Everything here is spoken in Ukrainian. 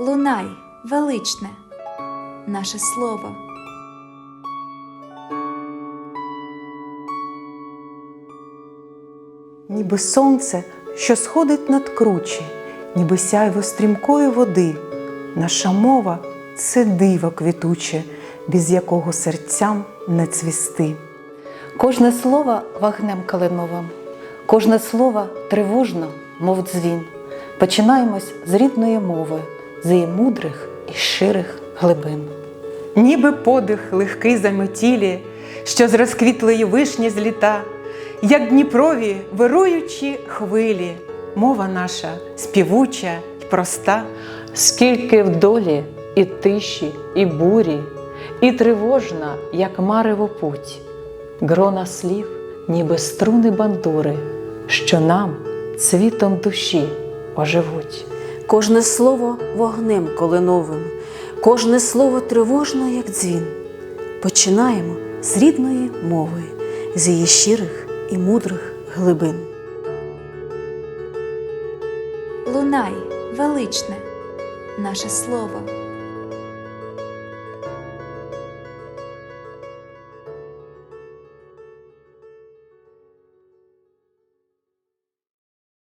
Лунай, величне, наше слово. ніби сонце, що сходить над кручі, ніби сяйво стрімкої води. Наша мова це диво квітуче, без якого серцям не цвісти. Кожне слово вогнем калиновим, кожне слово тривожно, мов дзвін. Починаємось з рідної мови, з її мудрих і щирих глибин. Ніби подих легкий заметілі, що з розквітлої вишні зліта, як Дніпрові вируючі хвилі, мова наша співуча й проста. Скільки в долі і тиші, і бурі, і тривожна, як марево путь, грона слів, ніби струни бандури, що нам цвітом душі оживуть. Кожне слово вогнем колиновим, кожне слово тривожно, як дзвін. Починаємо з рідної мови, з її щирих і мудрих глибин. Лунай, величне, наше слово.